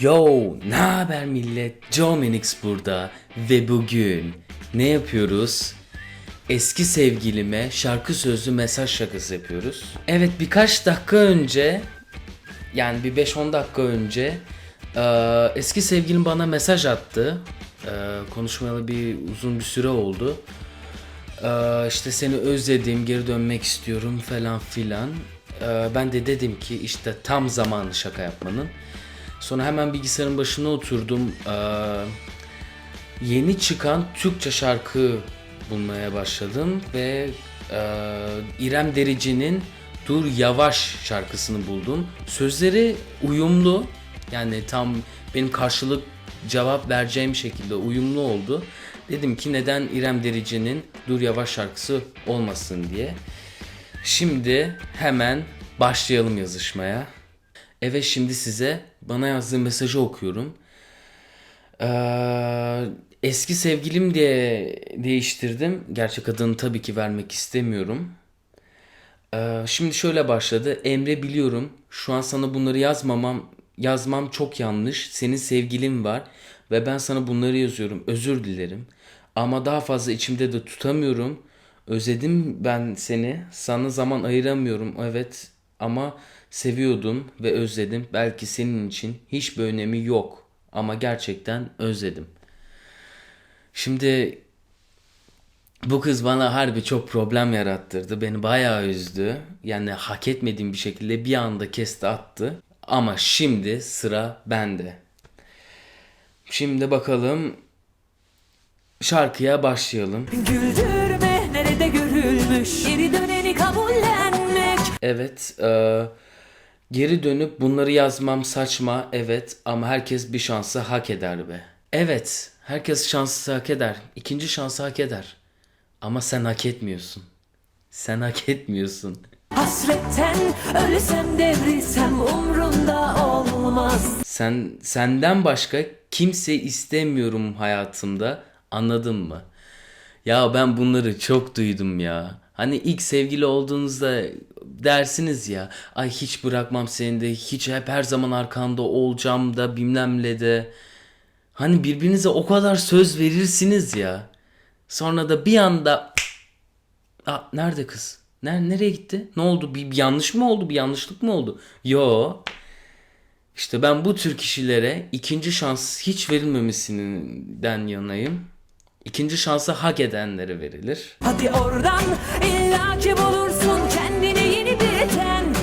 Yo, ne haber millet? Joe Manix burada ve bugün ne yapıyoruz? Eski sevgilime şarkı sözlü mesaj şakası yapıyoruz. Evet birkaç dakika önce yani bir 5-10 dakika önce eee, eski sevgilim bana mesaj attı. Eee, konuşmayalı bir uzun bir süre oldu. Eee, işte seni özledim, geri dönmek istiyorum falan filan. Eee, ben de dedim ki işte tam zamanı şaka yapmanın. Sonra hemen bilgisayarın başına oturdum. Eee, yeni çıkan Türkçe şarkı bulmaya başladım ve eee, İrem Derici'nin Dur Yavaş şarkısını buldum. Sözleri uyumlu. Yani tam benim karşılık cevap vereceğim şekilde uyumlu oldu. Dedim ki neden İrem Derici'nin Dur Yavaş şarkısı olmasın diye. Şimdi hemen başlayalım yazışmaya. Evet şimdi size bana yazdığı mesajı okuyorum. Ee, eski sevgilim diye değiştirdim. Gerçek adını tabii ki vermek istemiyorum. Ee, şimdi şöyle başladı. Emre biliyorum. Şu an sana bunları yazmamam yazmam çok yanlış. Senin sevgilin var ve ben sana bunları yazıyorum. Özür dilerim. Ama daha fazla içimde de tutamıyorum. Özledim ben seni. Sana zaman ayıramıyorum. Evet ama seviyordum ve özledim. Belki senin için hiçbir önemi yok. Ama gerçekten özledim. Şimdi bu kız bana harbi çok problem yarattırdı. Beni bayağı üzdü. Yani hak etmediğim bir şekilde bir anda kesti attı. Ama şimdi sıra bende. Şimdi bakalım şarkıya başlayalım. Güldürme nerede görülmüş Geri döneni kabullenmek Evet, e, geri dönüp bunları yazmam saçma, evet ama herkes bir şansı hak eder be. Evet, herkes şansı hak eder. İkinci şansı hak eder. Ama sen hak etmiyorsun. Sen hak etmiyorsun. Hasretten ölsem devrilsem umrumda olmaz Sen senden başka kimse istemiyorum hayatımda. Anladın mı? Ya ben bunları çok duydum ya. Hani ilk sevgili olduğunuzda dersiniz ya. Ay hiç bırakmam seni de hiç hep her zaman arkanda olacağım da bilmemle de. Hani birbirinize o kadar söz verirsiniz ya. Sonra da bir anda Aa, nerede kız? Ner nereye gitti? Ne oldu? Bir, bir yanlış mı oldu? Bir yanlışlık mı oldu? Yo. İşte ben bu tür kişilere ikinci şans hiç verilmemesinden yanayım. İkinci şansı hak edenlere verilir. Hadi oradan illaki bulursun kendine yeni bir ten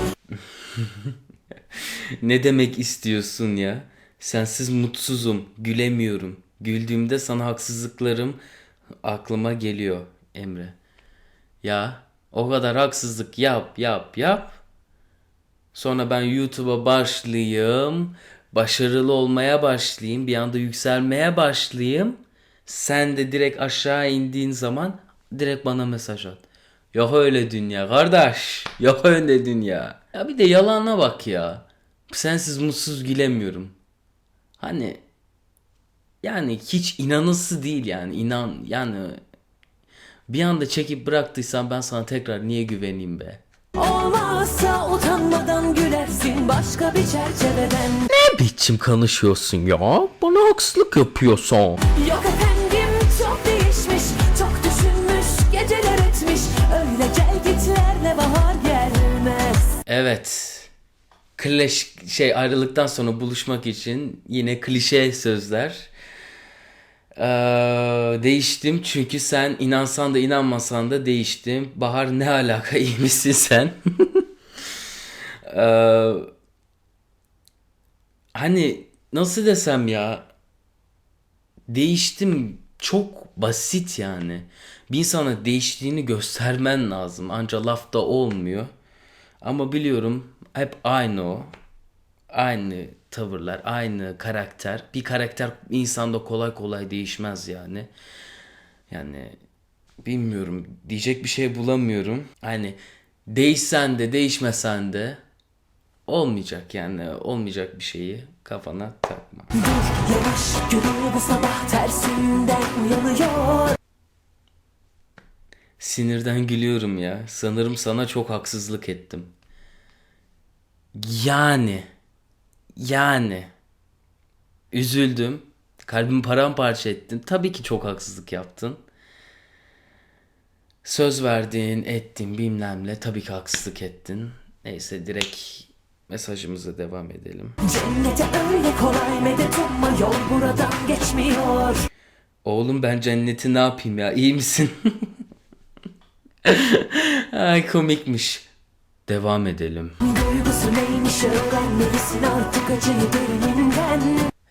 Ne demek istiyorsun ya? Sensiz mutsuzum, gülemiyorum. Güldüğümde sana haksızlıklarım aklıma geliyor Emre. Ya o kadar haksızlık yap yap yap. Sonra ben YouTube'a başlayayım. Başarılı olmaya başlayayım. Bir anda yükselmeye başlayayım. Sen de direkt aşağı indiğin zaman direkt bana mesaj at. Yok öyle dünya kardeş. Yok öyle dünya. Ya bir de yalana bak ya. Sensiz mutsuz gülemiyorum. Hani yani hiç inanısı değil yani inan yani bir anda çekip bıraktıysan ben sana tekrar niye güveneyim be? Olmazsa utanmadan gülersin başka bir çerçeveden Ne biçim konuşuyorsun ya? Bana haksızlık yapıyorsun. Yok efendim Evet. Clash şey ayrılıktan sonra buluşmak için yine klişe sözler. Ee, değiştim çünkü sen inansan da inanmasan da değiştim. Bahar ne alaka iyi misin sen? Ee, hani nasıl desem ya değiştim çok basit yani. Bir insana değiştiğini göstermen lazım. Anca lafta olmuyor. Ama biliyorum hep aynı o. Aynı tavırlar, aynı karakter. Bir karakter insanda kolay kolay değişmez yani. Yani bilmiyorum diyecek bir şey bulamıyorum. Hani değişsen de değişmesen de olmayacak yani olmayacak bir şeyi kafana takma. Yavaş günü bu sabah tersinden uyanıyor Sinirden gülüyorum ya. Sanırım sana çok haksızlık ettim. Yani. Yani. Üzüldüm. Kalbimi paramparça ettin. Tabii ki çok haksızlık yaptın. Söz verdin, ettin bilmemle tabii ki haksızlık ettin. Neyse direkt mesajımıza devam edelim. Cennete öyle kolay medet umma yol buradan geçmiyor Oğlum ben cenneti ne yapayım ya iyi misin? Ay komikmiş. Devam edelim.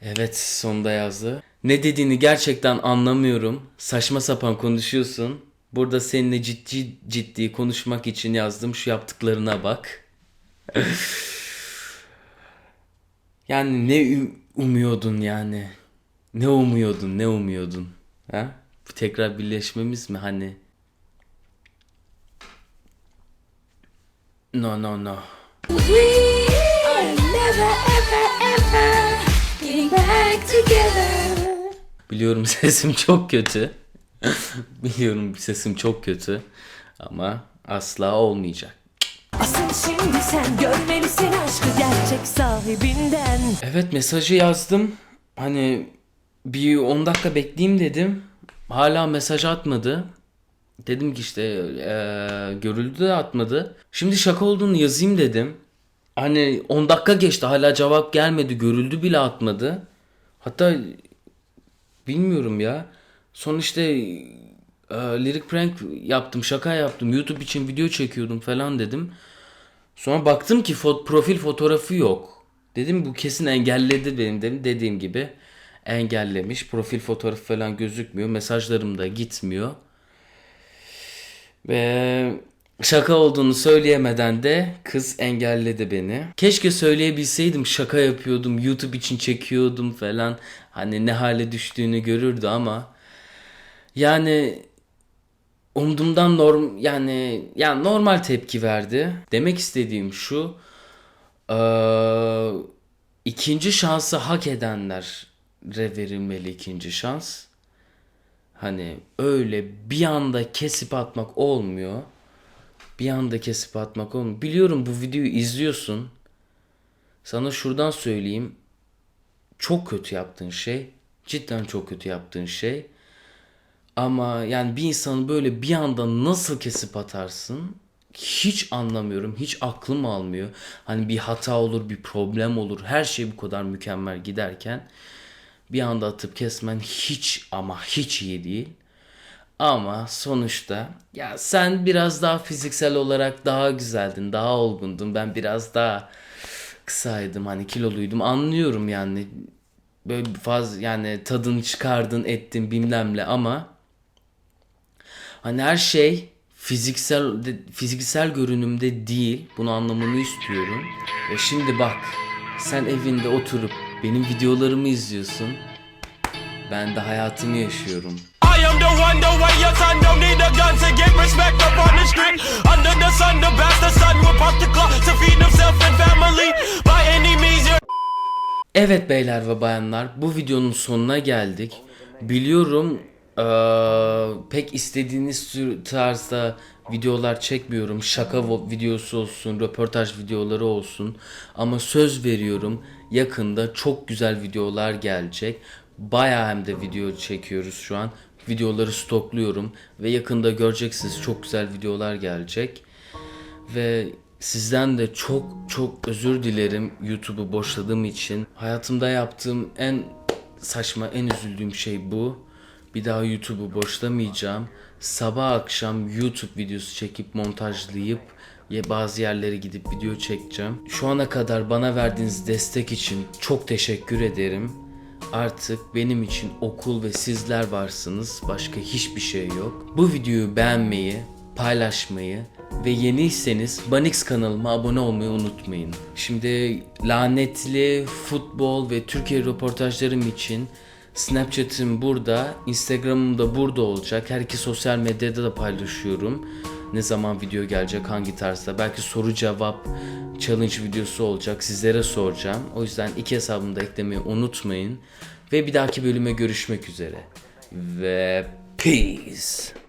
Evet sonunda yazdı. Ne dediğini gerçekten anlamıyorum. Saçma sapan konuşuyorsun. Burada seninle ciddi ciddi konuşmak için yazdım. Şu yaptıklarına bak. yani ne umuyordun yani? Ne umuyordun? Ne umuyordun? Ha? Bu tekrar birleşmemiz mi hani? No no no. We are never ever ever getting back together. Biliyorum sesim çok kötü. Biliyorum sesim çok kötü. Ama asla olmayacak. Asıl şimdi sen görmelisin aşkı gerçek sahibinden Evet mesajı yazdım. Hani bir 10 dakika bekleyeyim dedim. Hala mesaj atmadı. Dedim ki işte eee, görüldü de atmadı. Şimdi şaka olduğunu yazayım dedim. Hani 10 dakika geçti hala cevap gelmedi. Görüldü bile atmadı. Hatta bilmiyorum ya. Son işte eee, Lyric Prank yaptım şaka yaptım. YouTube için video çekiyordum falan dedim. Sonra baktım ki fo- profil fotoğrafı yok. Dedim bu kesin engelledi benim dedim. Dediğim gibi engellemiş. Profil fotoğrafı falan gözükmüyor. Mesajlarım da gitmiyor. Ve şaka olduğunu söyleyemeden de kız engelledi beni. Keşke söyleyebilseydim şaka yapıyordum. YouTube için çekiyordum falan. Hani ne hale düştüğünü görürdü ama yani umduğumdan norm yani yani normal tepki verdi. Demek istediğim şu eee, ikinci şansı hak edenlere verilmeli ikinci şans. Hani öyle bir anda kesip atmak olmuyor. Bir anda kesip atmak olmuyor. Biliyorum bu videoyu izliyorsun. Sana şuradan söyleyeyim. Çok kötü yaptığın şey. Cidden çok kötü yaptığın şey. Ama yani bir insanı böyle bir anda nasıl kesip atarsın? Hiç anlamıyorum. Hiç aklım almıyor. Hani bir hata olur, bir problem olur. Her şey bu kadar mükemmel giderken bir anda atıp kesmen hiç ama hiç iyi değil. Ama sonuçta ya sen biraz daha fiziksel olarak daha güzeldin, daha olgundun. Ben biraz daha kısaydım, hani kiloluydum. Anlıyorum yani. Böyle fazla yani tadını çıkardın, ettin bilmemle ama Hani her şey fiziksel fiziksel görünümde değil. Bunu anlamanı istiyorum. Ve şimdi bak sen evinde oturup benim videolarımı izliyorsun. Ben de hayatımı yaşıyorum. I am the one, the way your son don't need a gun to get respect up on the street. Under the sun, the bastard son will pop the clock to feed himself and family. By any means, Evet beyler ve bayanlar bu videonun sonuna geldik. Biliyorum eee, pek istediğiniz tarzda videolar çekmiyorum. Şaka videosu olsun, röportaj videoları olsun. Ama söz veriyorum yakında çok güzel videolar gelecek. Bayağı hem de video çekiyoruz şu an. Videoları stokluyorum ve yakında göreceksiniz çok güzel videolar gelecek. Ve sizden de çok çok özür dilerim YouTube'u boşladığım için. Hayatımda yaptığım en saçma, en üzüldüğüm şey bu. Bir daha YouTube'u boşlamayacağım. Sabah akşam YouTube videosu çekip montajlayıp bazı yerlere gidip video çekeceğim. Şu ana kadar bana verdiğiniz destek için çok teşekkür ederim. Artık benim için okul ve sizler varsınız. Başka hiçbir şey yok. Bu videoyu beğenmeyi, paylaşmayı ve yeniyseniz Banix kanalıma abone olmayı unutmayın. Şimdi lanetli futbol ve Türkiye röportajlarım için Snapchat'im burada, Instagram'ım da burada olacak. Her iki sosyal medyada da paylaşıyorum. Ne zaman video gelecek, hangi tarzda. Belki soru cevap challenge videosu olacak. Sizlere soracağım. O yüzden iki hesabımı da eklemeyi unutmayın. Ve bir dahaki bölüme görüşmek üzere. Ve peace.